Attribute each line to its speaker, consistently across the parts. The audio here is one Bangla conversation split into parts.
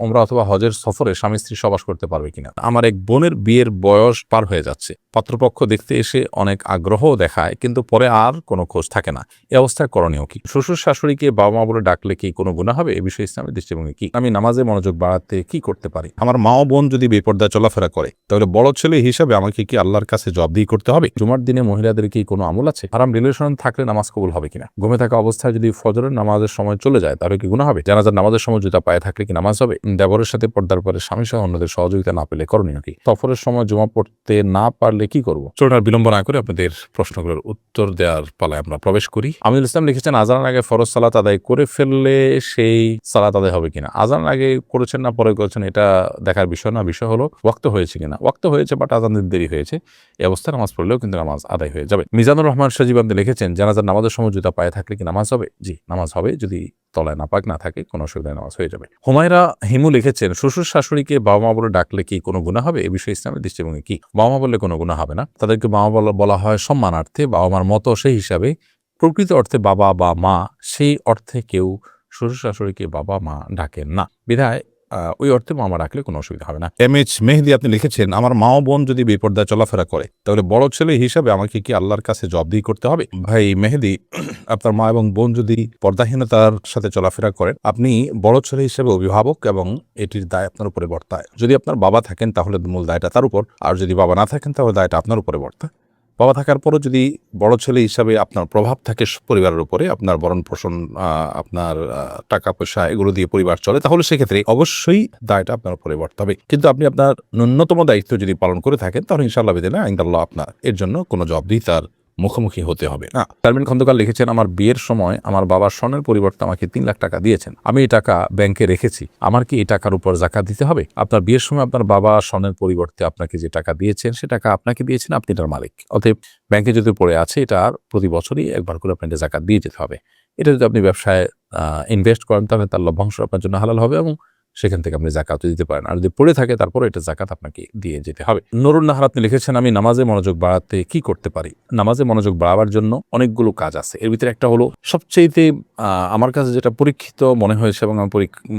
Speaker 1: ওমরা অথবা হজের সফরে স্বামী স্ত্রী সবাস করতে পারবে কিনা। আমার এক বোনের বিয়ের বয়স পার হয়ে যাচ্ছে। পাত্রপক্ষ দেখতে এসে অনেক আগ্রহ দেখায়, কিন্তু পরে আর কোনো খোঁজ থাকে না। এ অবস্থায় করণীয় কি? শ্বশুর শাশুড়িকে বাবা মা বলে ডাকলে কি কোনো গুণা হবে? এ বিষয়ে ইসলামের দৃষ্টিভঙ্গি কি? আমি নামাজে মনোযোগ বাড়াতে কি করতে পারি? আমার মা ও বোন যদি বেপর্দায় চলাফেরা করে, তাহলে বড় ছেলে হিসাবে আমাকে কি আল্লাহর কাছে জবাবদিহি করতে হবে? জুমার দিনে মহিলাদের কি কোনো আমল আছে? হারাম রিলেশন থাকলে নামাজ কবুল হবে কিনা? ঘুমে থাকা অবস্থায় যদি ফজরের নামাজের সময় চলে যায়, তাহলে কি গুণা হবে? জানাজার নামাজের সময় জুতা পায়ে থাকলে কি নামাজ হবে? দেবরের সাথে পর্দার পরে স্বামী সহ অন্যদের সহযোগিতা না পেলে করণীয় কি? সফরের সময় জমা পড়তে না পারলে কি করব? চলুন আর বিলম্ব না করে আপনাদের প্রশ্নগুলোর উত্তর দেওয়ার পালায় আমরা প্রবেশ করি। আমিরুল ইসলাম লিখেছেন আজানের আগে ফরজ সালাত আদায় করে ফেললে সেই সালাত আদায় হবে কিনা? আজান আগে করেছেন না পরে করেছেন? এটা দেখার বিষয় না বিষয় হলো ওয়াক্ত হয়েছে কিনা? ওয়াক্ত হয়েছে বাট আজান দিতে দেরি হয়েছে। এই অবস্থায় নামাজ পড়লেও কিন্তু নামাজ আদায় হয়ে যাবে। মিজানুর রহমান সাজিব আপনি লিখেছেন জানাজার নামাজের সময় জুতা পায়ে থাকলে কি নামাজ হবে? জি নামাজ হবে যদি তলায় নাপাক, না থাকে, কোনো অসুবিধা নামাজ হয়ে যাবে। হুমায়রা হিমু লিখেছেন, শ্বশুর শাশুড়িকে বাবা মা বলে ডাকলে কি কোনো গুণা হবে? এ বিষয়ে ইসলামের দৃষ্টিভঙ্গি কি? বাবা মা বললে কোনো গুণা হবে না? তাদেরকে বাবা বলা বলা হয় সম্মানার্থে। বাবা মার মতো সেই হিসাবে প্রকৃত অর্থে বাবা বা মা, সেই অর্থে কেউ শ্বশুর শাশুড়িকে বাবা মা ডাকেন না। বিধায় ওই অর্থে মামা রাখলে কোনো অসুবিধা হবে না। এম এইচ মেহেদি আপনি লিখেছেন, আমার মা ও বোন যদি বেপর্দায় চলাফেরা করে, তাহলে বড় ছেলে হিসাবে আমাকে কি আল্লাহর কাছে জবাবদিহি করতে হবে? ভাই, মেহেদি, আপনার মা এবং বোন যদি পর্দাহীনতার সাথে চলাফেরা করেন, আপনি বড় ছেলে হিসেবে অভিভাবক এবং এটির দায় আপনার উপরে বর্তায়। যদি আপনার বাবা থাকেন, তাহলে মূল দায়টা তার উপর, আর যদি বাবা না থাকেন, তাহলে দায়টা আপনার উপরে বর্তায়। বাবা থাকার পরও যদি বড় ছেলে হিসাবে আপনার প্রভাব থাকে পরিবারের উপরে, আপনার বরণ পোষণ আপনার টাকা পয়সা এগুলো দিয়ে পরিবার চলে, তাহলে সেক্ষেত্রে অবশ্যই দায়টা আপনার উপরে বর্তাবে কিন্তু আপনি আপনার ন্যূনতম দায়িত্ব যদি পালন করে থাকেন, তাহলে ইনশাল্লাহ বেদিনা আইন্দাল্লাহ আপনার, এর জন্য কোনো জবাবদিহি তার মুখোমুখি হতে হবে। না। তারমিন খন্দকার লিখেছেন আমার বিয়ের সময় আমার বাবা স্বর্ণের পরিবর্তে আমাকে তিন লাখ টাকা দিয়েছেন। আমি এই টাকা ব্যাংকে রেখেছি। আমার কি এই টাকার উপর জাকাত দিতে হবে? আপনার বিয়ের সময় আপনার বাবা স্বর্ণের পরিবর্তে আপনাকে যে টাকা দিয়েছেন সে টাকা আপনাকে দিয়েছেন আপনি এটার মালিক। অতএব ব্যাংকে যদি পড়ে আছে এটা আর প্রতি বছরই একবার করে আপনাকে জাকাত দিয়ে যেতে হবে। এটা যদি আপনি ব্যবসায় ইনভেস্ট করেন তাহলে তার লভ্যাংশ আপনার জন্য হালাল হবে এবং সেখান থেকে আপনি জাকাতও দিতে পারেন। আর যদি পড়ে থাকে তারপরে এটা জাকাত আপনাকে দিয়ে যেতে হবে। নাহার আপনি লিখেছেন, আমি নামাজে মনোযোগ বাড়াতে কি করতে পারি? নামাজে মনোযোগ বাড়াবার জন্য অনেকগুলো কাজ আছে। এর ভিতরে একটা হলো সবচেয়েতে আমার কাছে যেটা পরীক্ষিত মনে হয়েছে এবং আমি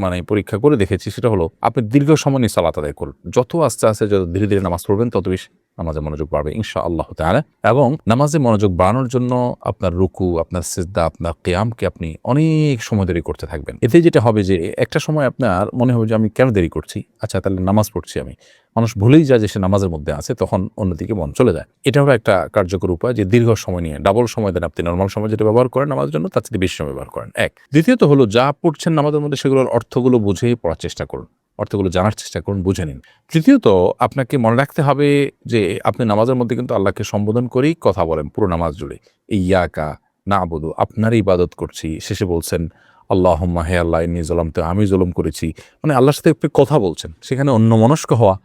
Speaker 1: মানে পরীক্ষা করে দেখেছি, সেটা হলো, আপনি দীর্ঘ সময় নিয়ে সালাত আদায় করুন। যত আস্তে আস্তে যত ধীরে ধীরে নামাজ পড়বেন, তত বেশি নামাজে মনোযোগ বাড়বে ইনশা আল্লাহ তাআলা। এবং নামাজে মনোযোগ বাড়ানোর জন্য আপনার রুকু, আপনার সিজদা, আপনার কেয়ামকে আপনি অনেক সময় দেরি করতে থাকবেন। এতে যেটা হবে যে, একটা সময় আপনার মনে হবে যে, আমি কেন দেরি করছি? আচ্ছা তাহলে নামাজ পড়ছি আমি। মানুষ ভুলেই যায় যে, সে নামাজের মধ্যে আছে, তখন অন্যদিকে মন চলে যায়। এটা হলো একটা কার্যকর উপায় যে, দীর্ঘ সময় নিয়ে ডাবল সময় দেন আপনি। নর্মাল সময় যেটা ব্যবহার করেন নামাজের জন্য, তার চেয়ে বেশি সময় ব্যবহার করেন। এক। দ্বিতীয়ত হলো, যা পড়ছেন নামাজের মধ্যে, সেগুলোর অর্থগুলো বুঝেই পড়ার চেষ্টা করুন। অর্থগুলো জানার চেষ্টা করুন, বুঝে নিন। তৃতীয়ত, আপনাকে মনে রাখতে হবে যে আপনি নামাজের মধ্যে কিন্তু আল্লাহকে সম্বোধন করেই কথা বলেন, পুরো নামাজ জুড়ে। এই ইয়াকা না আবুদু আপনারই ইবাদত করছি। শেষে বলছেন আল্লাহ হে আল্লাহ ইনি জলাম তো আমি জলম করেছি। মানে আল্লাহর সাথে একটু কথা বলছেন। সেখানে অন্য মনস্ক হওয়া,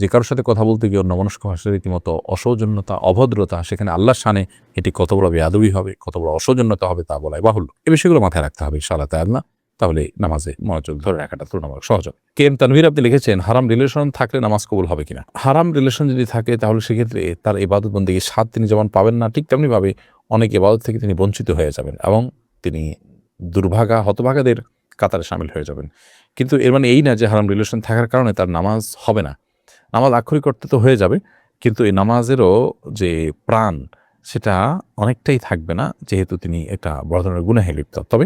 Speaker 1: যে কারোর সাথে কথা বলতে গিয়ে অন্য মনস্ক সেটা রীতিমতো অসৌজন্যতা, অভদ্রতা, সেখানে আল্লাহর সানে এটি কত বড় বেয়াদবি হবে, কত বড় অসৌজন্যতা হবে তা বলাই বাহুল্য। এ বিষয়গুলো মাথায় রাখতে হবে সালাতে আল্লাহ তাহলে নামাজে মনোযোগ ধরে রাখাটা তুলনামূলক সহজ হবে। কে এম তানভীর আপনি লিখেছেন, হারাম রিলেশন থাকলে নামাজ কবুল হবে কিনা? হারাম রিলেশন যদি থাকে, তাহলে সেক্ষেত্রে তার ইবাদত বন্দীকে স্বাদ তিনি যেমন পাবেন না, ঠিক তেমনিভাবে অনেক ইবাদত থেকে তিনি বঞ্চিত হয়ে যাবেন এবং তিনি দুর্ভাগা, হতভাগাদের কাতারে সামিল হয়ে যাবেন। কিন্তু এর মানে এই না যে হারাম রিলেশন থাকার কারণে তার নামাজ হবে না। নামাজ আক্ষরিক অর্থে তো হয়ে যাবে, কিন্তু এই নামাজেরও যে প্রাণ সেটা অনেকটাই থাকবে না, যেহেতু তিনি একটা বড় ধরনের গুণাহে লিপ্ত। তবে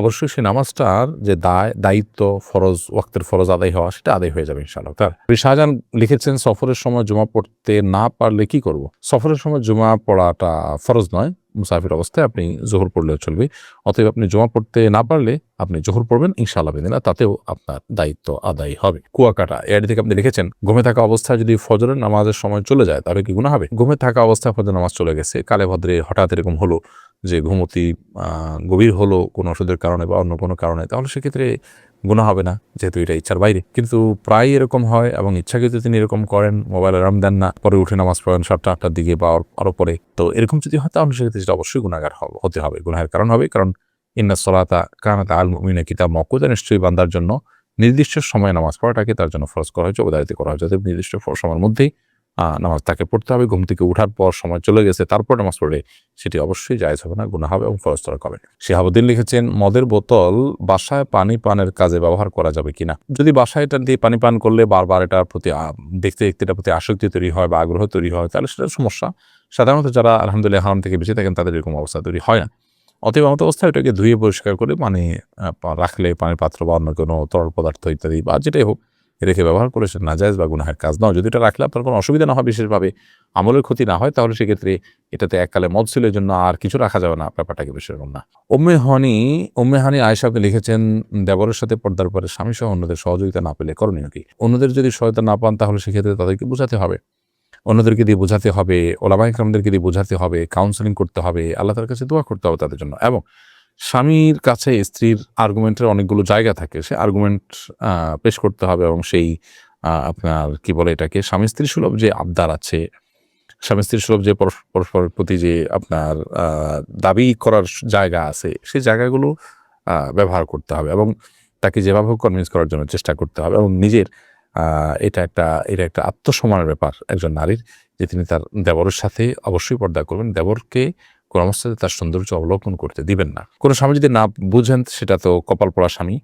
Speaker 1: অবশ্যই সে নামাজটার যে দায়, দায়িত্ব, ফরজ, ওয়াক্তের ফরজ আদায় হওয়া, সেটা আদায় হয়ে যাবে ইনশাআল্লাহ। তার শাহজাহান লিখেছেন, সফরের সময় জমা পড়তে না পারলে কি করব? সফরের সময় জমা পড়াটা ফরজ নয় মুসাফির অবস্থায় আপনি জোহর পড়লেও চলবে। অতএব আপনি জমা পড়তে না পারলে আপনি জোহর পড়বেন, ইনশাআল্লাহ বেদিনা তাতেও আপনার দায়িত্ব আদায় হবে। কুয়াকাটা এর থেকে আপনি লিখেছেন ঘুমে থাকা অবস্থায় যদি ফজরের নামাজের সময় চলে যায়, তাহলে কি গুণা হবে? ঘুমে থাকা অবস্থায় ফজর নামাজ চলে গেছে। কালে ভদ্রে হঠাৎ এরকম হলো যে ঘুমতি গভীর হলো কোনো ওষুধের কারণে বা অন্য কোনো কারণে, তাহলে সেক্ষেত্রে গুণা হবে না, যেহেতু এটা ইচ্ছার বাইরে। কিন্তু প্রায় এরকম হয় এবং ইচ্ছাকৃত তিনি এরকম করেন, মোবাইল অ্যালার্ম দেন না, পরে উঠে নামাজ পড়েন সাতটা আটটার দিকে বা আরো- আরও পরে, তো এরকম যদি হয়, তাহলে সেক্ষেত্রে সেটা অবশ্যই গুণাগার হতে হবে। গুনাহের কারণ হবে, কারণ ইন্না সলাতা কানাতা আল মুমিনা কিতাব মকুদা নিশ্চয়ই বান্দার জন্য নির্দিষ্ট সময়ে নামাজ পড়াটাকে তার জন্য ফরজ করা হয়েছে অবদারিত করা হয়েছে। নির্দিষ্ট সময়ের মধ্যেই নামাজ তাকে পড়তে হবে, ঘুম থেকে উঠার পর সময় চলে গেছে, তারপর নামাজ পড়লে সেটি অবশ্যই জায়জ হবে না গুণা হবে এবং ফরজ ফরস্তর হবে শিহাবুদ্দিন লিখেছেন, মদের বোতল বাসায় পানি পানের কাজে ব্যবহার করা যাবে কিনা? যদি বাসায় এটা দিয়ে পানি পান করলে বারবার এটার প্রতি দেখতে দেখতে এটার প্রতি আসক্তি তৈরি হয় বা আগ্রহ তৈরি হয়, তাহলে সেটা সমস্যা। সাধারণত যারা আলহামদুলিল্লাহ হারাম থেকে বেঁচে থাকেন, তাদের এরকম অবস্থা তৈরি হয় না। অতএব মতো অবস্থায় এটাকে ধুয়ে পরিষ্কার করে পানি রাখলে পানির পাত্র বা অন্য কোনো তরল পদার্থ ইত্যাদি বা যেটাই হোক রেখে ব্যবহার করে সেটা নাজায়জ বা গুনাহের কাজ নয় যদি এটা রাখলে আপনার কোনো অসুবিধা না হয় বিশেষভাবে, আমলের ক্ষতি না হয়, তাহলে সেক্ষেত্রে এটাতে এককালে মদ ছিল জন্য আর কিছু রাখা যাবে না। ব্যাপারটাকে বেশি এরকম না। ওম্মে হানি হানি আয়সা আপনি লিখেছেন, দেবরের সাথে পর্দার পরে স্বামী সহ অন্যদের সহযোগিতা না পেলে করণীয় কি? অন্যদের যদি সহায়তা না পান, তাহলে সেক্ষেত্রে তাদেরকে বোঝাতে হবে। অন্যদেরকে দিয়ে বোঝাতে হবে ওলামাই কালামদেরকে দিয়ে বোঝাতে হবে কাউন্সেলিং করতে হবে, আল্লাহ তার কাছে দোয়া করতে হবে তাদের জন্য। এবং স্বামীর কাছে স্ত্রীর আর্গুমেন্টের অনেকগুলো জায়গা থাকে। সে আর্গুমেন্ট পেশ করতে হবে এবং সেই আপনার কি বলে এটাকে, স্বামী স্ত্রী সুলভ যে আবদার আছে, স্বামী স্ত্রী সুলভ যে পরস- পরস্পরের প্রতি যে আপনার দাবি করার জায়গা আছে, সেই জায়গাগুলো ব্যবহার করতে হবে এবং তাকে যেভাবে কনভিন্স করার জন্য চেষ্টা করতে হবে এবং নিজের এটা একটা এটা একটা আত্মসম্মানের ব্যাপার একজন নারীর, যে তিনি তার দেবরের সাথে অবশ্যই পর্দা করবেন। দেবরকে অবস্থাতে তার সৌন্দর্য অবলোকন করতে দিবেন না। কোনো স্বামী যদি না বুঝেন, সেটা তো কপাল পড়া স্বামী।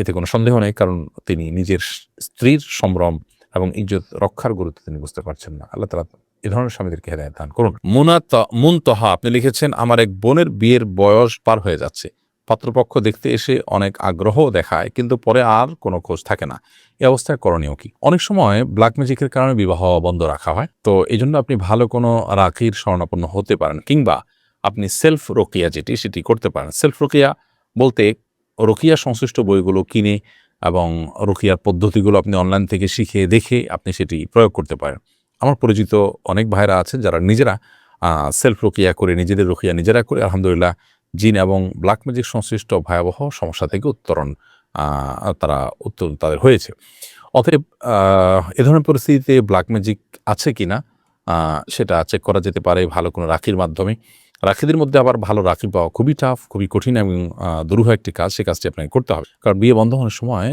Speaker 1: এতে কোনো সন্দেহ নেই, কারণ তিনি নিজের স্ত্রীর সম্ভ্রম এবং ইজ্জত রক্ষার গুরুত্ব তিনি বুঝতে পারছেন না। আল্লাহ তালা এ ধরনের স্বামীদেরকে হেদায়ত দান করুন। মুনাত, মুনতহা, আপনি লিখেছেন, আমার এক বোনের বিয়ের বয়স পার হয়ে যাচ্ছে। পাত্রপক্ষ দেখতে এসে অনেক আগ্রহ দেখায়, কিন্তু পরে আর কোনো খোঁজ থাকে না। এই অবস্থায় করণীয় কি? অনেক সময় ব্ল্যাক ম্যাজিকের কারণে বিবাহ বন্ধ রাখা হয়, তো এই জন্য আপনি ভালো কোনো রাখির শরণাপন্ন হতে পারেন, কিংবা আপনি সেলফ রোকিয়া যেটি, সেটি করতে পারেন। সেলফ রোকিয়া বলতে রোকিয়া সংশ্লিষ্ট বইগুলো কিনে এবং রোকিয়ার পদ্ধতিগুলো আপনি অনলাইন থেকে শিখে দেখে আপনি সেটি প্রয়োগ করতে পারেন। আমার পরিচিত অনেক ভাইরা আছেন যারা নিজেরা সেলফ রোকিয়া করে, নিজেদের রোকিয়া নিজেরা করে, আলহামদুলিল্লাহ জিন এবং ব্ল্যাক ম্যাজিক সংশ্লিষ্ট ভয়াবহ সমস্যা থেকে উত্তরণ তারা উত্তর তাদের হয়েছে। অতএব এ ধরনের পরিস্থিতিতে ব্ল্যাক ম্যাজিক আছে কি না সেটা চেক করা যেতে পারে ভালো কোনো রাখির মাধ্যমে। রাখিদের মধ্যে আবার ভালো রাখি পাওয়া খুবই টাফ খুবই কঠিন এবং দুরূহ একটি কাজ, সে কাজটি আপনাকে করতে হবে। কারণ বিয়ে বন্ধ হওয়ার সময়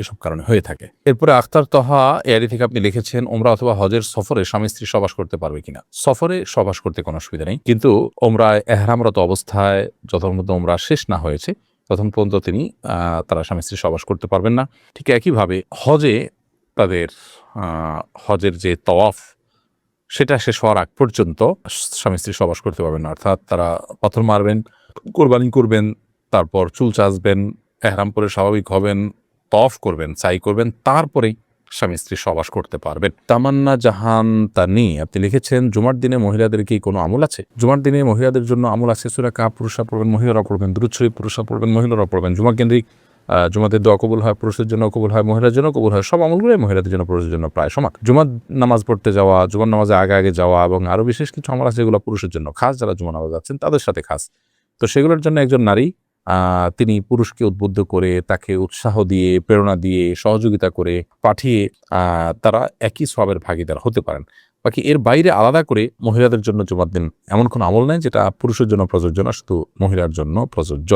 Speaker 1: এসব কারণে হয়ে থাকে। এরপরে আখতার তহা এয়ারি থেকে আপনি লিখেছেন, ওমরা অথবা হজের সফরে স্বামী স্ত্রী সবাস করতে পারবে কিনা? সফরে সবাস করতে কোনো অসুবিধা নেই। কিন্তু ওমরা এহরামরত অবস্থায় পর্যন্ত ওমরা শেষ না হয়েছে তখন পর্যন্ত তিনি তারা স্বামী স্ত্রী সবাস করতে পারবেন না। ঠিক একইভাবে হজে তাদের হজের যে তওয়াফ সেটা শেষ হওয়ার আগ পর্যন্ত স্বামী স্ত্রী সবাস করতে পারবেন না। অর্থাৎ তারা পাথর মারবেন, কোরবানি করবেন, তারপর চুল চাচবেন, এহরাম পরে স্বাভাবিক হবেন, তফ করবেন চাই করবেন, তারপরেই স্বামী স্ত্রী সবাস করতে পারবেন। তামান্না জাহান তানি, আপনি লিখেছেন, জুমার দিনে মহিলাদের কি কোনো আমল আছে? জুমার দিনে মহিলাদের জন্য আমল আছে? সুরা কা পুরুষরা পড়বেন, মহিলারা পড়বেন দুরুৎসরী পুরুষরা পড়বেন, মহিলারা পড়বেন জুমা কেন্দ্রিক জুমাতে দোয়া কবুল হয় পুরুষের জন্য কবুল হয় মহিলার জন্য কবুল হয়, সব আমলগুলোই মহিলাদের জন্য পুরুষের জন্য প্রায় সমান। জুমার নামাজ পড়তে যাওয়া, জুমার নামাজে আগে আগে যাওয়া এবং আরও বিশেষ কিছু আমল আছে যেগুলো পুরুষের জন্য খাস, যারা জুমা নামাজ যাচ্ছেন তাদের সাথে খাস। তো সেগুলোর জন্য একজন নারী তিনি পুরুষকে উদ্বুদ্ধ করে তাকে উৎসাহ দিয়ে, প্রেরণা দিয়ে, সহযোগিতা করে পাঠিয়ে তারা একই সবের ভাগিদার হতে পারেন। বাকি এর বাইরে আলাদা করে মহিলাদের জন্য জুমার দিন এমন কোনো আমল নেই যেটা পুরুষের জন্য প্রযোজ্য না, শুধু মহিলার জন্য প্রযোজ্য।